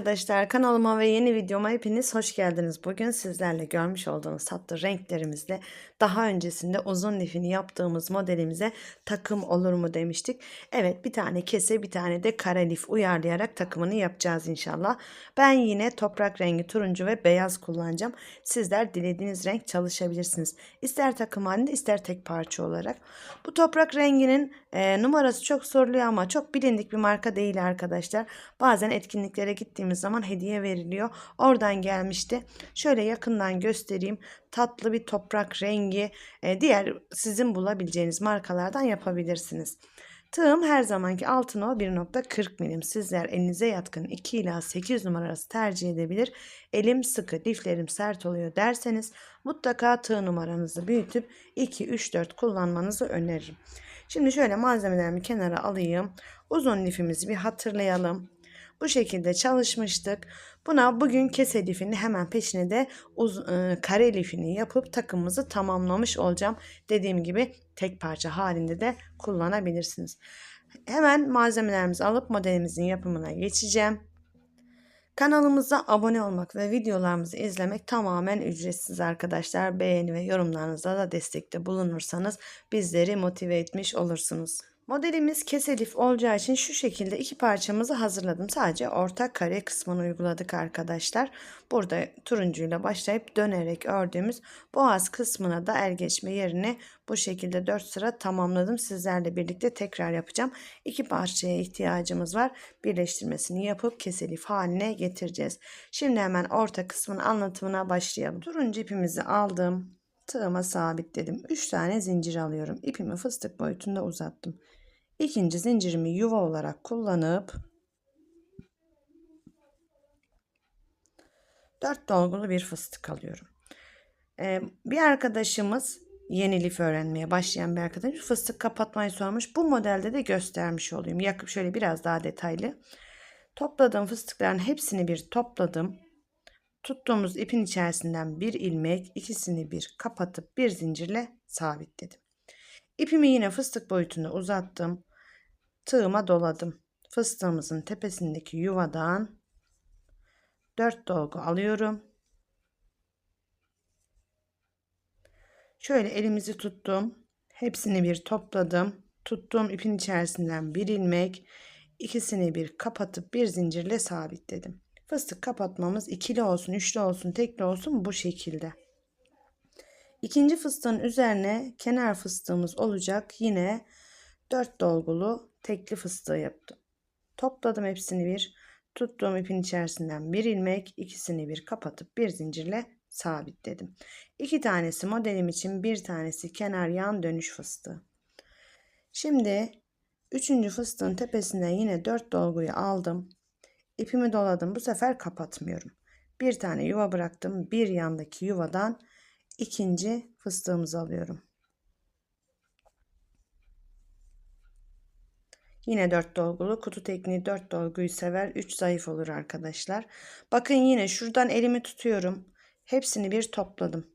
arkadaşlar kanalıma ve yeni videoma hepiniz hoş geldiniz. Bugün sizlerle görmüş olduğunuz tatlı renklerimizle daha öncesinde uzun lifini yaptığımız modelimize takım olur mu demiştik. Evet bir tane kese bir tane de kare lif uyarlayarak takımını yapacağız inşallah. Ben yine toprak rengi turuncu ve beyaz kullanacağım. Sizler dilediğiniz renk çalışabilirsiniz. İster takım halinde ister tek parça olarak. Bu toprak renginin e, numarası çok soruluyor ama çok bilindik bir marka değil arkadaşlar. Bazen etkinliklere gittiğimiz zaman hediye veriliyor. Oradan gelmişti. Şöyle yakından göstereyim. Tatlı bir toprak rengi. E, diğer sizin bulabileceğiniz markalardan yapabilirsiniz. Tığım her zamanki altın o 1.40 milim. Sizler elinize yatkın 2 ila 8 numarası tercih edebilir. Elim sıkı, liflerim sert oluyor derseniz mutlaka tığ numaranızı büyütüp 2, 3, 4 kullanmanızı öneririm. Şimdi şöyle malzemelerimi kenara alayım. Uzun lifimizi bir hatırlayalım. Bu şekilde çalışmıştık. Buna bugün kese lifini hemen peşine de uz, e, kare lifini yapıp takımımızı tamamlamış olacağım. Dediğim gibi tek parça halinde de kullanabilirsiniz. Hemen malzemelerimizi alıp modelimizin yapımına geçeceğim. Kanalımıza abone olmak ve videolarımızı izlemek tamamen ücretsiz arkadaşlar. Beğeni ve yorumlarınızla da destekte bulunursanız bizleri motive etmiş olursunuz. Modelimiz keselif olacağı için şu şekilde iki parçamızı hazırladım. Sadece orta kare kısmını uyguladık arkadaşlar. Burada turuncuyla başlayıp dönerek ördüğümüz boğaz kısmına da el geçme yerini bu şekilde 4 sıra tamamladım. Sizlerle birlikte tekrar yapacağım. İki parçaya ihtiyacımız var. Birleştirmesini yapıp keselif haline getireceğiz. Şimdi hemen orta kısmın anlatımına başlayalım. Turuncu ipimizi aldım. Tığıma sabitledim. 3 tane zincir alıyorum. İpimi fıstık boyutunda uzattım. İkinci zincirimi yuva olarak kullanıp 4 dolgulu bir fıstık alıyorum. Ee, bir arkadaşımız yeni lif öğrenmeye başlayan bir arkadaşım fıstık kapatmayı sormuş. Bu modelde de göstermiş olayım. Yakıp şöyle biraz daha detaylı. Topladığım fıstıkların hepsini bir topladım. Tuttuğumuz ipin içerisinden bir ilmek, ikisini bir kapatıp bir zincirle sabitledim. İpimi yine fıstık boyutunda uzattım tığıma doladım. Fıstığımızın tepesindeki yuvadan 4 dolgu alıyorum. Şöyle elimizi tuttum. Hepsini bir topladım. Tuttuğum ipin içerisinden bir ilmek, ikisini bir kapatıp bir zincirle sabitledim. Fıstık kapatmamız ikili olsun, üçlü olsun, tekli olsun bu şekilde. İkinci fıstığın üzerine kenar fıstığımız olacak. Yine 4 dolgulu tekli fıstığı yaptım. Topladım hepsini bir. Tuttuğum ipin içerisinden bir ilmek, ikisini bir kapatıp bir zincirle sabitledim. İki tanesi modelim için, bir tanesi kenar yan dönüş fıstığı. Şimdi üçüncü fıstığın tepesinden yine dört dolguyu aldım. İpimi doladım. Bu sefer kapatmıyorum. Bir tane yuva bıraktım. Bir yandaki yuvadan ikinci fıstığımızı alıyorum. Yine 4 dolgulu kutu tekniği 4 dolguyu sever 3 zayıf olur arkadaşlar. Bakın yine şuradan elimi tutuyorum. Hepsini bir topladım.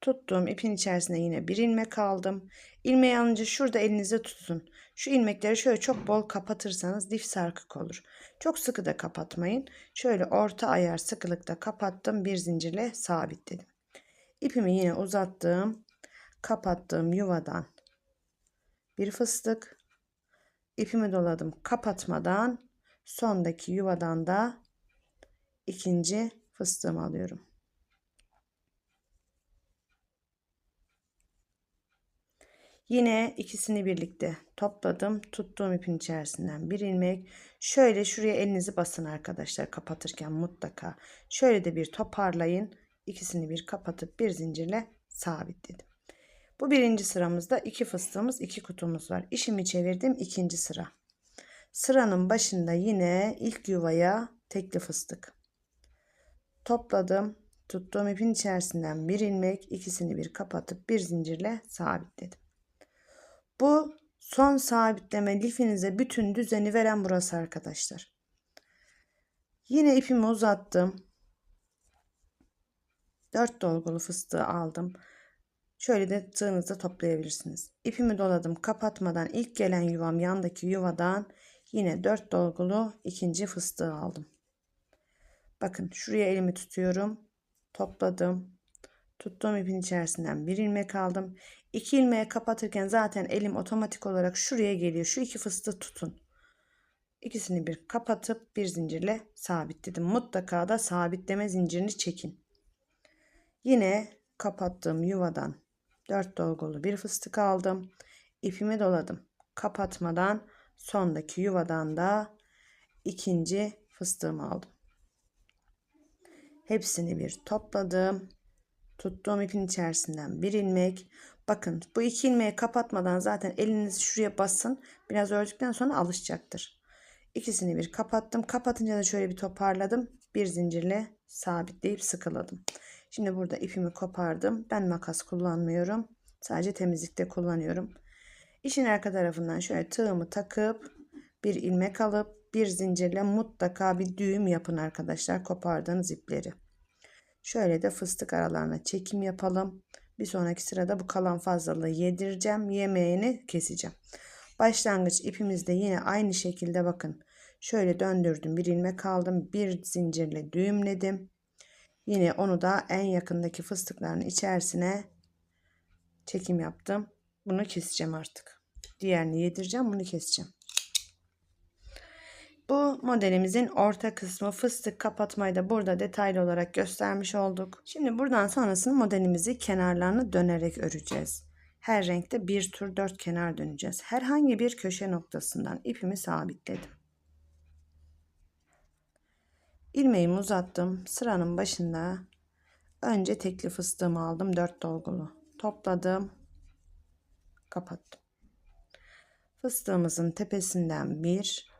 Tuttuğum ipin içerisine yine bir ilmek aldım. İlmeği alınca şurada elinize tutun. Şu ilmekleri şöyle çok bol kapatırsanız dif sarkık olur. Çok sıkı da kapatmayın. Şöyle orta ayar sıkılıkta kapattım. Bir zincirle sabitledim. İpimi yine uzattım. Kapattığım yuvadan bir fıstık ipimi doladım kapatmadan sondaki yuvadan da ikinci fıstığımı alıyorum. Yine ikisini birlikte topladım. Tuttuğum ipin içerisinden bir ilmek. Şöyle şuraya elinizi basın arkadaşlar kapatırken mutlaka. Şöyle de bir toparlayın. İkisini bir kapatıp bir zincirle sabitledim. Bu birinci sıramızda iki fıstığımız iki kutumuz var. İşimi çevirdim ikinci sıra. Sıranın başında yine ilk yuvaya tekli fıstık. Topladım. Tuttuğum ipin içerisinden bir ilmek ikisini bir kapatıp bir zincirle sabitledim. Bu son sabitleme lifinize bütün düzeni veren burası arkadaşlar. Yine ipimi uzattım. 4 dolgulu fıstığı aldım. Şöyle de tığınızda toplayabilirsiniz. İpimi doladım kapatmadan ilk gelen yuvam yandaki yuvadan yine 4 dolgulu ikinci fıstığı aldım. Bakın şuraya elimi tutuyorum. Topladım. Tuttuğum ipin içerisinden bir ilmek aldım. İki ilmeği kapatırken zaten elim otomatik olarak şuraya geliyor. Şu iki fıstığı tutun. İkisini bir kapatıp bir zincirle sabitledim. Mutlaka da sabitleme zincirini çekin. Yine kapattığım yuvadan 4 dolgulu bir fıstık aldım. İpimi doladım. Kapatmadan sondaki yuvadan da ikinci fıstığımı aldım. Hepsini bir topladım. Tuttuğum ipin içerisinden bir ilmek. Bakın bu iki ilmeği kapatmadan zaten elinizi şuraya basın. Biraz ördükten sonra alışacaktır. İkisini bir kapattım. Kapatınca da şöyle bir toparladım. Bir zincirle sabitleyip sıkıladım. Şimdi burada ipimi kopardım. Ben makas kullanmıyorum. Sadece temizlikte kullanıyorum. İşin arka tarafından şöyle tığımı takıp bir ilmek alıp bir zincirle mutlaka bir düğüm yapın arkadaşlar kopardığınız ipleri. Şöyle de fıstık aralarına çekim yapalım. Bir sonraki sırada bu kalan fazlalığı yedireceğim. Yemeğini keseceğim. Başlangıç ipimizde yine aynı şekilde bakın. Şöyle döndürdüm. Bir ilmek aldım. Bir zincirle düğümledim. Yine onu da en yakındaki fıstıkların içerisine çekim yaptım. Bunu keseceğim artık. Diğerini yedireceğim. Bunu keseceğim. Bu modelimizin orta kısmı fıstık kapatmayı da burada detaylı olarak göstermiş olduk. Şimdi buradan sonrasını modelimizi kenarlarını dönerek öreceğiz. Her renkte bir tur dört kenar döneceğiz. Herhangi bir köşe noktasından ipimi sabitledim. İlmeğimi uzattım. Sıranın başında önce tekli fıstığımı aldım. 4 dolgulu. Topladım. Kapattım. Fıstığımızın tepesinden bir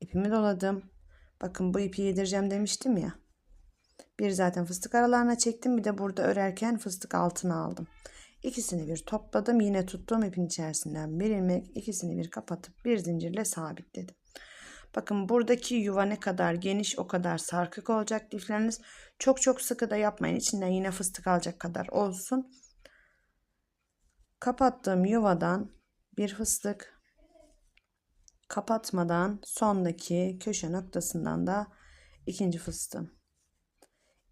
ipimi doladım. Bakın bu ipi yedireceğim demiştim ya. Bir zaten fıstık aralarına çektim. Bir de burada örerken fıstık altına aldım. İkisini bir topladım. Yine tuttuğum ipin içerisinden bir ilmek ikisini bir kapatıp bir zincirle sabitledim. Bakın buradaki yuva ne kadar geniş o kadar sarkık olacak lifleriniz. Çok çok sıkı da yapmayın. İçinden yine fıstık alacak kadar olsun. Kapattığım yuvadan bir fıstık kapatmadan sondaki köşe noktasından da ikinci fıstığım.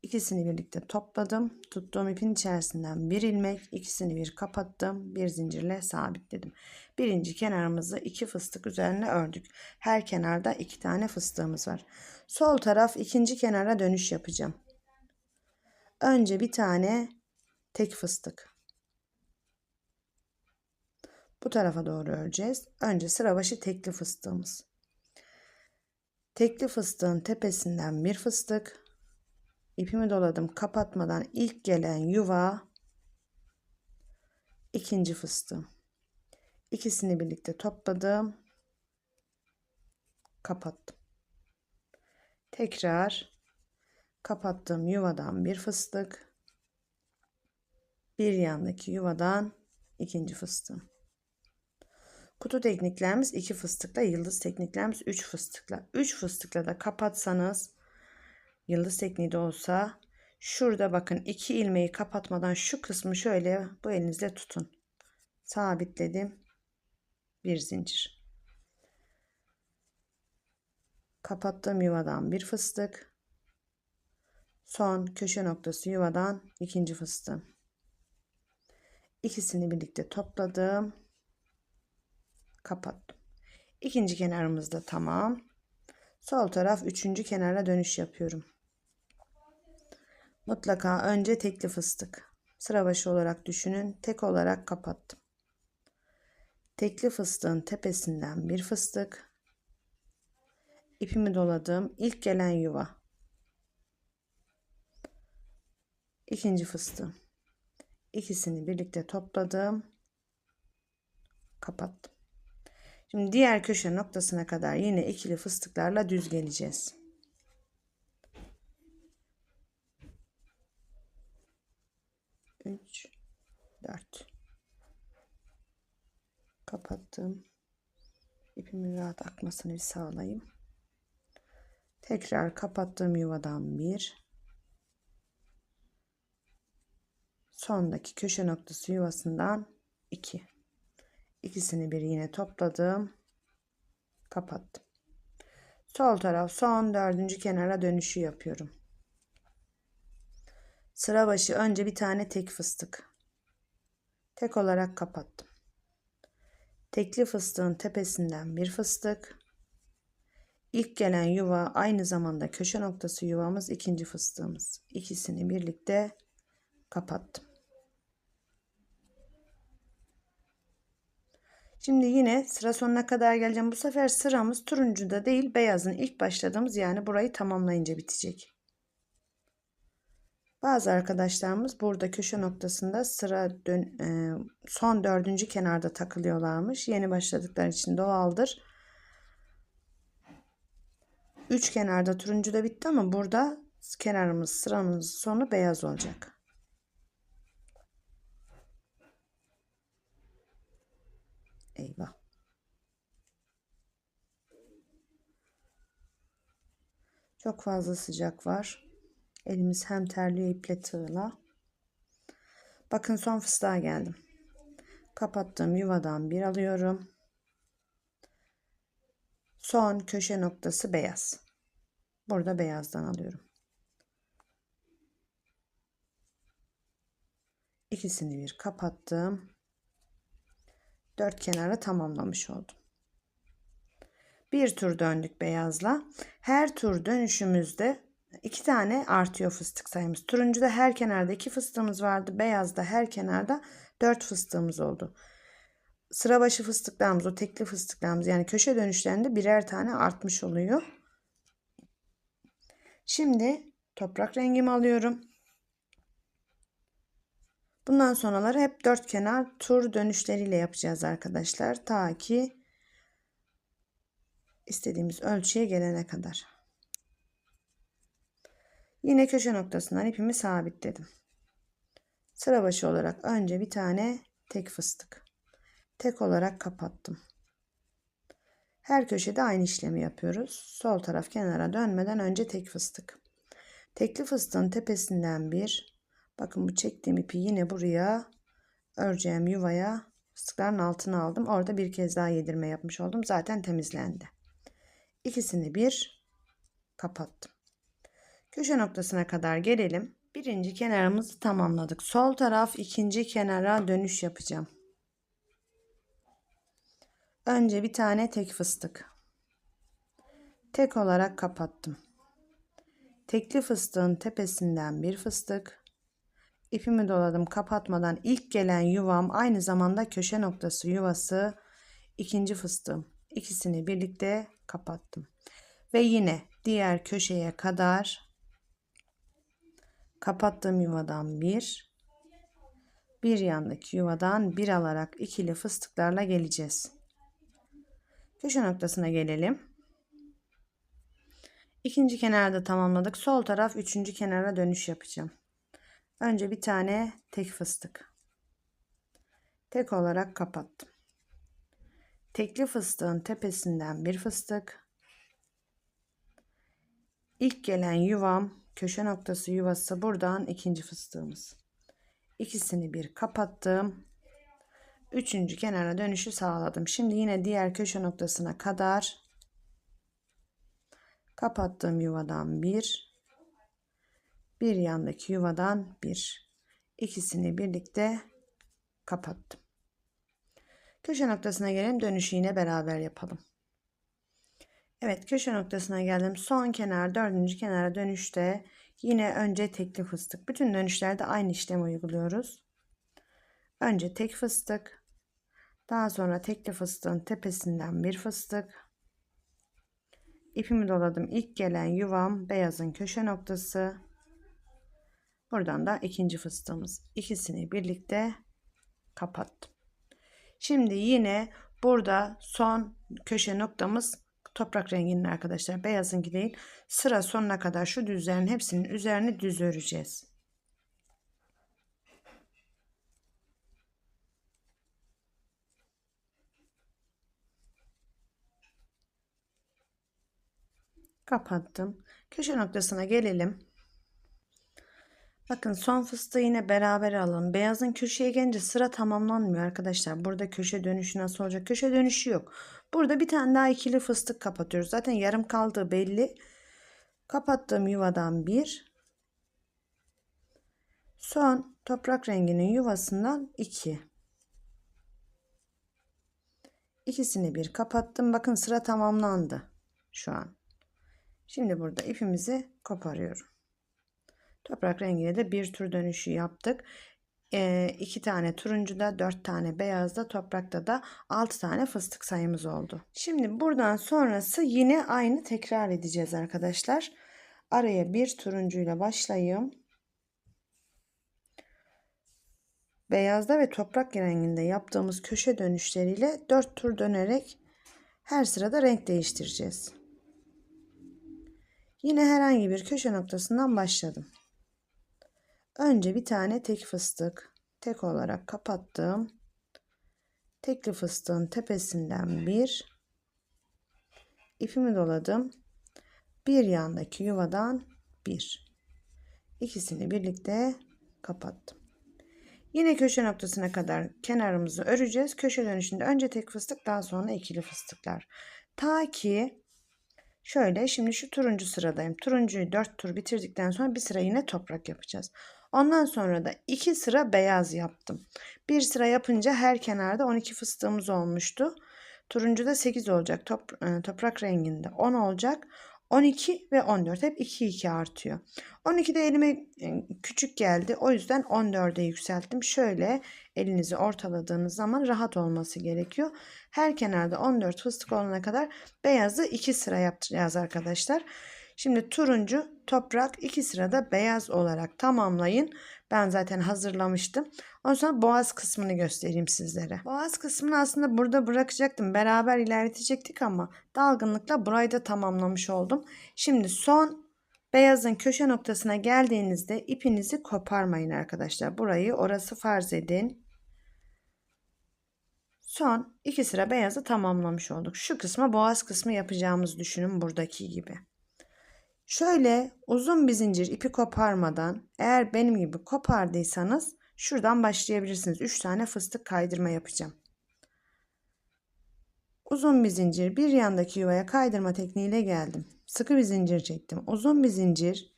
İkisini birlikte topladım. Tuttuğum ipin içerisinden bir ilmek, ikisini bir kapattım. Bir zincirle sabitledim. Birinci kenarımızı iki fıstık üzerine ördük. Her kenarda iki tane fıstığımız var. Sol taraf ikinci kenara dönüş yapacağım. Önce bir tane tek fıstık. Bu tarafa doğru öreceğiz. Önce sıra başı tekli fıstığımız. Tekli fıstığın tepesinden bir fıstık ipimi doladım. Kapatmadan ilk gelen yuva ikinci fıstığım. İkisini birlikte topladım. Kapattım. Tekrar kapattığım yuvadan bir fıstık bir yandaki yuvadan ikinci fıstığım. Kutu tekniklerimiz iki fıstıkla yıldız tekniklerimiz üç fıstıkla. Üç fıstıkla da kapatsanız yıldız tekniği de olsa şurada bakın iki ilmeği kapatmadan şu kısmı şöyle bu elinizle tutun. Sabitledim. Bir zincir. Kapattığım yuvadan bir fıstık. Son köşe noktası yuvadan ikinci fıstığım. İkisini birlikte topladım. Kapattım. İkinci kenarımız da tamam. Sol taraf üçüncü kenara dönüş yapıyorum. Mutlaka önce tekli fıstık. Sıra başı olarak düşünün. Tek olarak kapattım. Tekli fıstığın tepesinden bir fıstık. İpimi doladım. İlk gelen yuva. İkinci fıstığım. İkisini birlikte topladım. Kapattım. Şimdi diğer köşe noktasına kadar yine ikili fıstıklarla düz geleceğiz. 3 4 kapattım. İpimin rahat akmasını bir sağlayayım. Tekrar kapattığım yuvadan bir. Sondaki köşe noktası yuvasından 2 ikisini bir yine topladım. Kapattım. Sol taraf son dördüncü kenara dönüşü yapıyorum. Sıra başı önce bir tane tek fıstık. Tek olarak kapattım. Tekli fıstığın tepesinden bir fıstık. İlk gelen yuva aynı zamanda köşe noktası yuvamız ikinci fıstığımız. İkisini birlikte kapattım. Şimdi yine sıra sonuna kadar geleceğim. Bu sefer sıramız turuncuda değil beyazın ilk başladığımız yani burayı tamamlayınca bitecek. Bazı arkadaşlarımız burada köşe noktasında sıra dön, e, son dördüncü kenarda takılıyorlarmış. Yeni başladıkları için doğaldır. Üç kenarda turuncu da bitti ama burada kenarımız sıramız sonu beyaz olacak. Eyvah. Çok fazla sıcak var. Elimiz hem terliyor iple tığla. Bakın son fıstığa geldim. Kapattığım yuvadan bir alıyorum. Son köşe noktası beyaz. Burada beyazdan alıyorum. İkisini bir kapattım. Dört kenara tamamlamış oldum. Bir tur döndük beyazla. Her tur dönüşümüzde iki tane artıyor fıstık sayımız. Turuncuda her kenarda iki fıstığımız vardı. Beyazda her kenarda dört fıstığımız oldu. Sıra başı fıstıklarımız, o tekli fıstıklarımız yani köşe dönüşlerinde birer tane artmış oluyor. Şimdi toprak rengimi alıyorum. Bundan sonraları hep dört kenar tur dönüşleriyle yapacağız arkadaşlar. Ta ki istediğimiz ölçüye gelene kadar. Yine köşe noktasından ipimi sabitledim. Sıra başı olarak önce bir tane tek fıstık. Tek olarak kapattım. Her köşede aynı işlemi yapıyoruz. Sol taraf kenara dönmeden önce tek fıstık. Tekli fıstığın tepesinden bir. Bakın bu çektiğim ipi yine buraya öreceğim yuvaya fıstıkların altına aldım. Orada bir kez daha yedirme yapmış oldum. Zaten temizlendi. İkisini bir kapattım. Köşe noktasına kadar gelelim. Birinci kenarımızı tamamladık. Sol taraf ikinci kenara dönüş yapacağım. Önce bir tane tek fıstık. Tek olarak kapattım. Tekli fıstığın tepesinden bir fıstık. İpimi doladım kapatmadan ilk gelen yuvam aynı zamanda köşe noktası yuvası ikinci fıstığım. İkisini birlikte kapattım. Ve yine diğer köşeye kadar kapattığım yuvadan bir bir yandaki yuvadan bir alarak ikili fıstıklarla geleceğiz. Köşe noktasına gelelim. İkinci kenarda tamamladık. Sol taraf üçüncü kenara dönüş yapacağım. Önce bir tane tek fıstık. Tek olarak kapattım. Tekli fıstığın tepesinden bir fıstık. İlk gelen yuvam köşe noktası yuvası buradan ikinci fıstığımız. İkisini bir kapattım. Üçüncü kenara dönüşü sağladım. Şimdi yine diğer köşe noktasına kadar kapattığım yuvadan bir bir yandaki yuvadan bir ikisini birlikte kapattım. Köşe noktasına gelelim dönüşü yine beraber yapalım. Evet köşe noktasına geldim. Son kenar dördüncü kenara dönüşte yine önce tekli fıstık. Bütün dönüşlerde aynı işlemi uyguluyoruz. Önce tek fıstık. Daha sonra tekli fıstığın tepesinden bir fıstık. İpimi doladım. İlk gelen yuvam beyazın köşe noktası. Buradan da ikinci fıstığımız. İkisini birlikte kapattım. Şimdi yine burada son köşe noktamız toprak renginin arkadaşlar. Beyazınki değil. Sıra sonuna kadar şu düzlerin hepsinin üzerine düz öreceğiz. Kapattım. Köşe noktasına gelelim. Bakın son fıstığı yine beraber alalım. Beyazın köşeye gelince sıra tamamlanmıyor arkadaşlar. Burada köşe dönüşü nasıl olacak? Köşe dönüşü yok. Burada bir tane daha ikili fıstık kapatıyoruz. Zaten yarım kaldığı belli. Kapattığım yuvadan bir. Son toprak renginin yuvasından iki. İkisini bir kapattım. Bakın sıra tamamlandı şu an. Şimdi burada ipimizi koparıyorum. Toprak rengiyle de bir tur dönüşü yaptık. E, iki tane turuncuda, dört tane beyazda, toprakta da altı tane fıstık sayımız oldu. Şimdi buradan sonrası yine aynı tekrar edeceğiz arkadaşlar. Araya bir turuncuyla başlayayım. Beyazda ve toprak renginde yaptığımız köşe dönüşleriyle dört tur dönerek her sırada renk değiştireceğiz. Yine herhangi bir köşe noktasından başladım. Önce bir tane tek fıstık tek olarak kapattım. Tekli fıstığın tepesinden bir ipimi doladım. Bir yandaki yuvadan bir. İkisini birlikte kapattım. Yine köşe noktasına kadar kenarımızı öreceğiz. Köşe dönüşünde önce tek fıstık daha sonra ikili fıstıklar. Ta ki şöyle şimdi şu turuncu sıradayım. Turuncuyu 4 tur bitirdikten sonra bir sıra yine toprak yapacağız. Ondan sonra da iki sıra beyaz yaptım. Bir sıra yapınca her kenarda 12 fıstığımız olmuştu. Turuncu da 8 olacak. Top, e, toprak renginde 10 olacak. 12 ve 14 hep 2 2 artıyor. 12 de elime e, küçük geldi. O yüzden 14'e yükselttim. Şöyle elinizi ortaladığınız zaman rahat olması gerekiyor. Her kenarda 14 fıstık olana kadar beyazı 2 sıra yapacağız arkadaşlar. Şimdi turuncu, toprak iki sırada beyaz olarak tamamlayın. Ben zaten hazırlamıştım. Ondan sonra boğaz kısmını göstereyim sizlere. Boğaz kısmını aslında burada bırakacaktım. Beraber ilerletecektik ama dalgınlıkla burayı da tamamlamış oldum. Şimdi son beyazın köşe noktasına geldiğinizde ipinizi koparmayın arkadaşlar. Burayı orası farz edin. Son iki sıra beyazı tamamlamış olduk. Şu kısma boğaz kısmı yapacağımız düşünün buradaki gibi. Şöyle uzun bir zincir ipi koparmadan eğer benim gibi kopardıysanız şuradan başlayabilirsiniz. 3 tane fıstık kaydırma yapacağım. Uzun bir zincir bir yandaki yuvaya kaydırma tekniğiyle geldim. Sıkı bir zincir çektim. Uzun bir zincir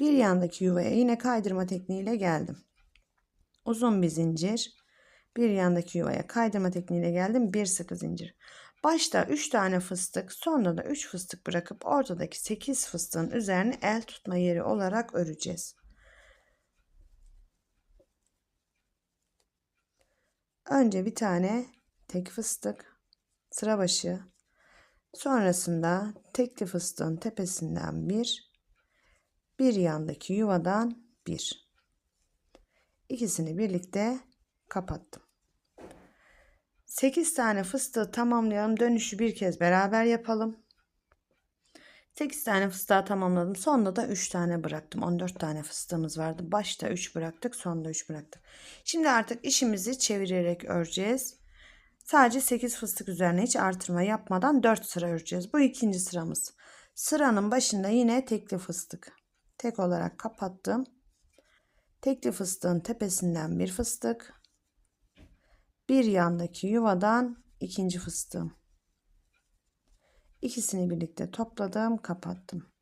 bir yandaki yuvaya yine kaydırma tekniğiyle geldim. Uzun bir zincir bir yandaki yuvaya kaydırma tekniğiyle geldim. Bir sıkı zincir. Başta 3 tane fıstık sonra da 3 fıstık bırakıp ortadaki 8 fıstığın üzerine el tutma yeri olarak öreceğiz. Önce bir tane tek fıstık sıra başı sonrasında tekli fıstığın tepesinden bir bir yandaki yuvadan bir ikisini birlikte kapattım. 8 tane fıstığı tamamlayalım. Dönüşü bir kez beraber yapalım. 8 tane fıstığı tamamladım. Sonunda da 3 tane bıraktım. 14 tane fıstığımız vardı. Başta 3 bıraktık. Sonda 3 bıraktık. Şimdi artık işimizi çevirerek öreceğiz. Sadece 8 fıstık üzerine hiç artırma yapmadan 4 sıra öreceğiz. Bu ikinci sıramız. Sıranın başında yine tekli fıstık. Tek olarak kapattım. Tekli fıstığın tepesinden bir fıstık bir yandaki yuvadan ikinci fıstığım. İkisini birlikte topladım, kapattım.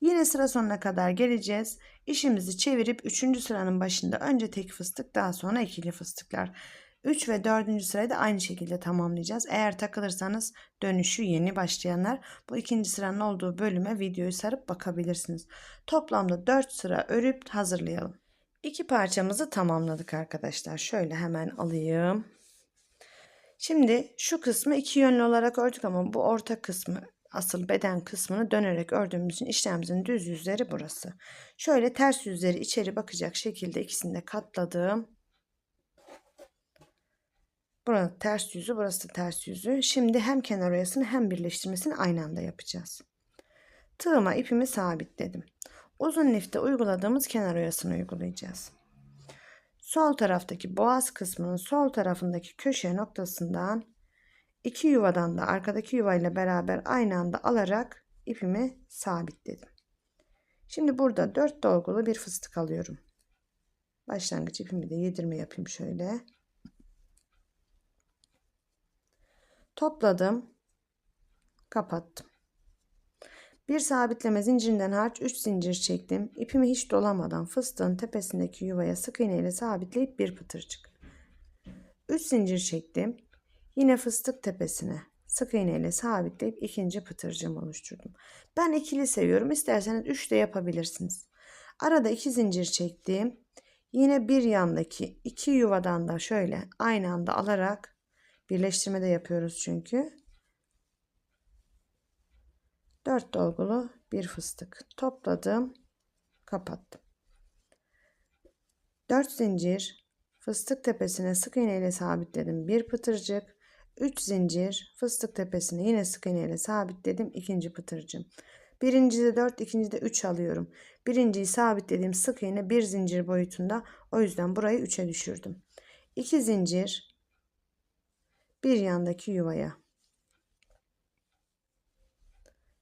Yine sıra sonuna kadar geleceğiz. İşimizi çevirip 3. sıranın başında önce tek fıstık daha sonra ikili fıstıklar. 3 ve 4. sırayı da aynı şekilde tamamlayacağız. Eğer takılırsanız dönüşü yeni başlayanlar bu ikinci sıranın olduğu bölüme videoyu sarıp bakabilirsiniz. Toplamda 4 sıra örüp hazırlayalım. İki parçamızı tamamladık arkadaşlar. Şöyle hemen alayım. Şimdi şu kısmı iki yönlü olarak ördük ama bu orta kısmı asıl beden kısmını dönerek ördüğümüz için işlemimizin düz yüzleri burası. Şöyle ters yüzleri içeri bakacak şekilde ikisini de katladım. Burası ters yüzü, burası da ters yüzü. Şimdi hem kenar oyasını hem birleştirmesini aynı anda yapacağız. Tığıma ipimi sabitledim. Uzun lifte uyguladığımız kenar oyasını uygulayacağız. Sol taraftaki boğaz kısmının sol tarafındaki köşe noktasından iki yuvadan da arkadaki yuvayla beraber aynı anda alarak ipimi sabitledim. Şimdi burada 4 dolgulu bir fıstık alıyorum. Başlangıç ipimi de yedirme yapayım şöyle. Topladım. Kapattım. Bir sabitleme zincirinden hariç 3 zincir çektim. İpimi hiç dolamadan fıstığın tepesindeki yuvaya sık iğne ile sabitleyip bir pıtırcık. 3 zincir çektim. Yine fıstık tepesine sık iğne ile sabitleyip ikinci pıtırcığımı oluşturdum. Ben ikili seviyorum. İsterseniz 3 de yapabilirsiniz. Arada 2 zincir çektim. Yine bir yandaki iki yuvadan da şöyle aynı anda alarak birleştirme de yapıyoruz çünkü. 4 dolgulu bir fıstık topladım kapattım. 4 zincir fıstık tepesine sık iğne ile sabitledim. Bir pıtırcık 3 zincir fıstık tepesine yine sık iğne ile sabitledim ikinci pıtırcım birincide 4 ikincide 3 alıyorum. Birinciyi sabitlediğim sık iğne bir zincir boyutunda o yüzden burayı 3'e düşürdüm. 2 zincir bir yandaki yuvaya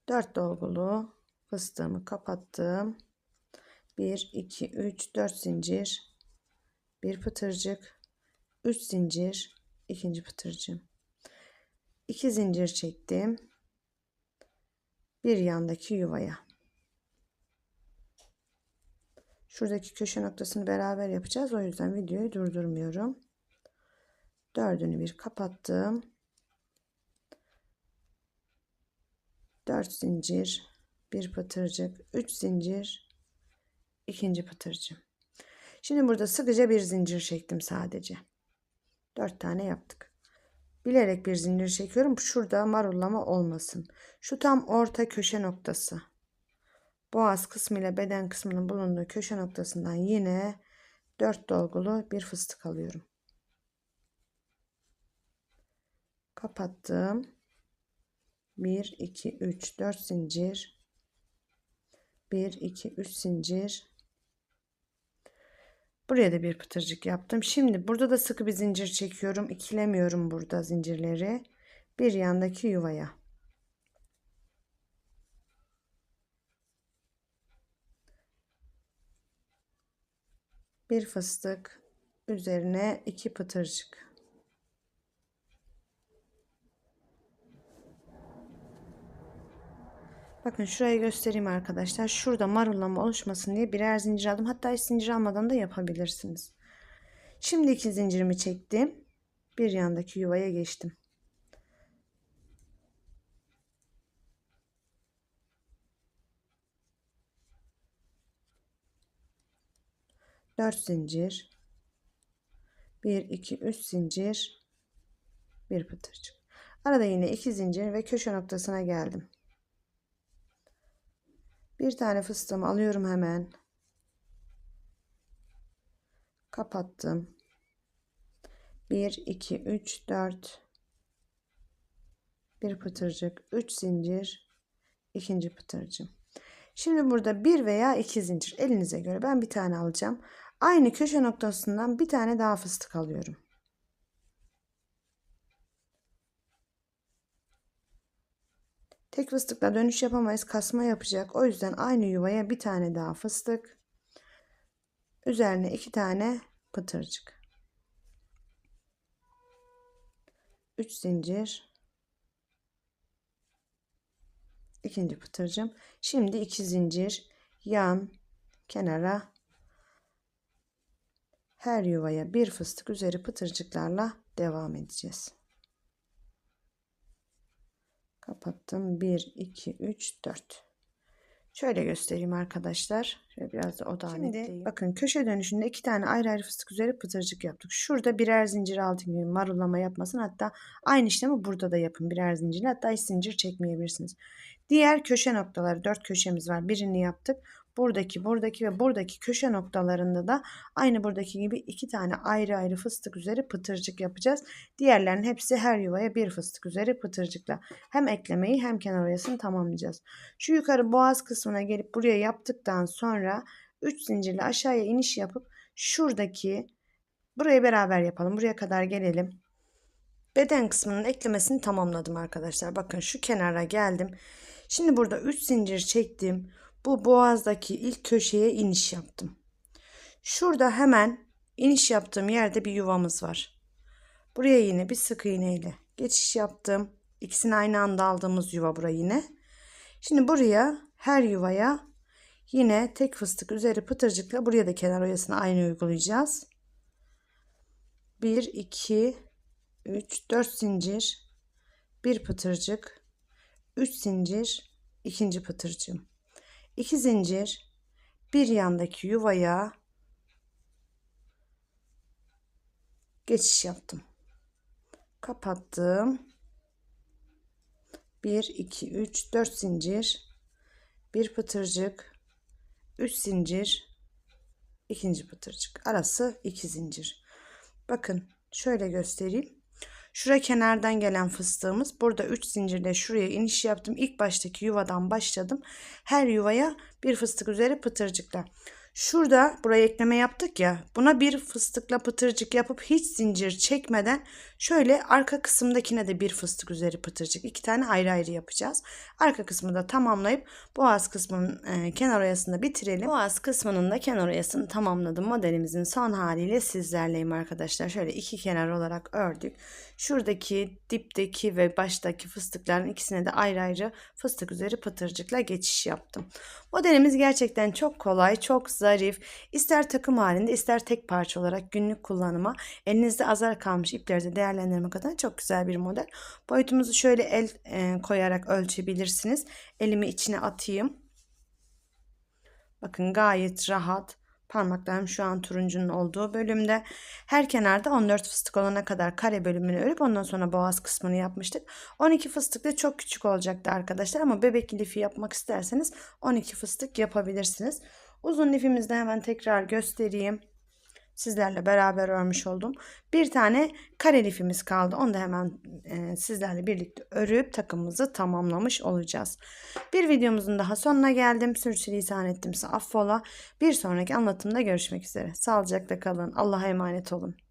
4 dolgulu fıstığımı kapattım. 1 2 3 4 zincir. Bir pıtırcık 3 zincir ikinci pıtırcığım. 2 zincir çektim. Bir yandaki yuvaya. Şuradaki köşe noktasını beraber yapacağız. O yüzden videoyu durdurmuyorum. Dördünü bir kapattım 4 zincir, bir pıtırcık, 3 zincir, ikinci pıtırcık. Şimdi burada sıkıca bir zincir çektim sadece. 4 tane yaptık. Bilerek bir zincir çekiyorum. Şurada marullama olmasın. Şu tam orta köşe noktası. Boğaz kısmı ile beden kısmının bulunduğu köşe noktasından yine 4 dolgulu bir fıstık alıyorum. Kapattım. 1 2 3 4 zincir. 1 2 3 zincir. Buraya da bir pıtırcık yaptım. Şimdi burada da sıkı bir zincir çekiyorum. İkilemiyorum burada zincirleri. Bir yandaki yuvaya. Bir fıstık. Üzerine iki pıtırcık Bakın şurayı göstereyim arkadaşlar. Şurada marullama oluşmasın diye birer zincir aldım. Hatta hiç zincir almadan da yapabilirsiniz. Şimdi iki zincirimi çektim. Bir yandaki yuvaya geçtim. Dört zincir. Bir, iki, üç zincir. Bir pıtırcık. Arada yine iki zincir ve köşe noktasına geldim. Bir tane fıstığımı alıyorum hemen. Kapattım. 1, 2, 3, 4. Bir pıtırcık, 3 zincir, ikinci pıtırcım. Şimdi burada bir veya iki zincir elinize göre ben bir tane alacağım. Aynı köşe noktasından bir tane daha fıstık alıyorum. Tek fıstıkla dönüş yapamayız. Kasma yapacak. O yüzden aynı yuvaya bir tane daha fıstık. Üzerine iki tane pıtırcık. 3 zincir. ikinci pıtırcım. Şimdi iki zincir yan kenara her yuvaya bir fıstık üzeri pıtırcıklarla devam edeceğiz. Kapattım. 1, 2, 3, 4. Şöyle göstereyim arkadaşlar. Şöyle biraz da odağı Şimdi bakın köşe dönüşünde iki tane ayrı ayrı fıstık üzeri pıtırcık yaptık. Şurada birer zincir altı gibi marullama yapmasın. Hatta aynı işlemi burada da yapın birer zincir. Hatta hiç zincir çekmeyebilirsiniz. Diğer köşe noktaları dört köşemiz var. Birini yaptık buradaki, buradaki ve buradaki köşe noktalarında da aynı buradaki gibi iki tane ayrı ayrı fıstık üzeri pıtırcık yapacağız. Diğerlerinin hepsi her yuvaya bir fıstık üzeri pıtırcıkla. Hem eklemeyi hem kenar oyasını tamamlayacağız. Şu yukarı boğaz kısmına gelip buraya yaptıktan sonra 3 zincirle aşağıya iniş yapıp şuradaki burayı beraber yapalım. Buraya kadar gelelim. Beden kısmının eklemesini tamamladım arkadaşlar. Bakın şu kenara geldim. Şimdi burada 3 zincir çektim bu boğazdaki ilk köşeye iniş yaptım. Şurada hemen iniş yaptığım yerde bir yuvamız var. Buraya yine bir sık iğne ile geçiş yaptım. İkisini aynı anda aldığımız yuva buraya yine. Şimdi buraya her yuvaya yine tek fıstık üzeri pıtırcıkla buraya da kenar oyasını aynı uygulayacağız. 1 2 3 4 zincir bir pıtırcık 3 zincir ikinci pıtırcığım 2 zincir. Bir yandaki yuvaya geçiş yaptım. Kapattım. 1 2 3 4 zincir. Bir pıtırcık. 3 zincir. İkinci pıtırcık. Arası 2 zincir. Bakın şöyle göstereyim Şura kenardan gelen fıstığımız. Burada 3 zincirle şuraya iniş yaptım. İlk baştaki yuvadan başladım. Her yuvaya bir fıstık üzeri pıtırcıkla. Şurada buraya ekleme yaptık ya. Buna bir fıstıkla pıtırcık yapıp hiç zincir çekmeden şöyle arka kısımdakine de bir fıstık üzeri pıtırcık. iki tane ayrı ayrı yapacağız. Arka kısmı da tamamlayıp boğaz kısmının e, kenar oyasını bitirelim. Boğaz kısmının da kenar oyasını tamamladım. Modelimizin son haliyle sizlerleyim arkadaşlar. Şöyle iki kenar olarak ördük. Şuradaki dipteki ve baştaki fıstıkların ikisine de ayrı ayrı fıstık üzeri pıtırcıkla geçiş yaptım. Modelimiz gerçekten çok kolay, çok zarif. İster takım halinde ister tek parça olarak günlük kullanıma elinizde azar kalmış ipleri de değerlendirmek adına çok güzel bir model. Boyutumuzu şöyle el e, koyarak ölçebilirsiniz. Elimi içine atayım. Bakın gayet rahat. Parmaklarım şu an turuncunun olduğu bölümde. Her kenarda 14 fıstık olana kadar kare bölümünü örüp ondan sonra boğaz kısmını yapmıştık. 12 fıstık da çok küçük olacaktı arkadaşlar ama bebek lifi yapmak isterseniz 12 fıstık yapabilirsiniz. Uzun lifimizi hemen tekrar göstereyim. Sizlerle beraber örmüş oldum. Bir tane kare lifimiz kaldı. Onu da hemen e, sizlerle birlikte örüp takımımızı tamamlamış olacağız. Bir videomuzun daha sonuna geldim. Sürçülisan ettimse affola. Bir sonraki anlatımda görüşmek üzere. Sağlıcakla kalın. Allah'a emanet olun.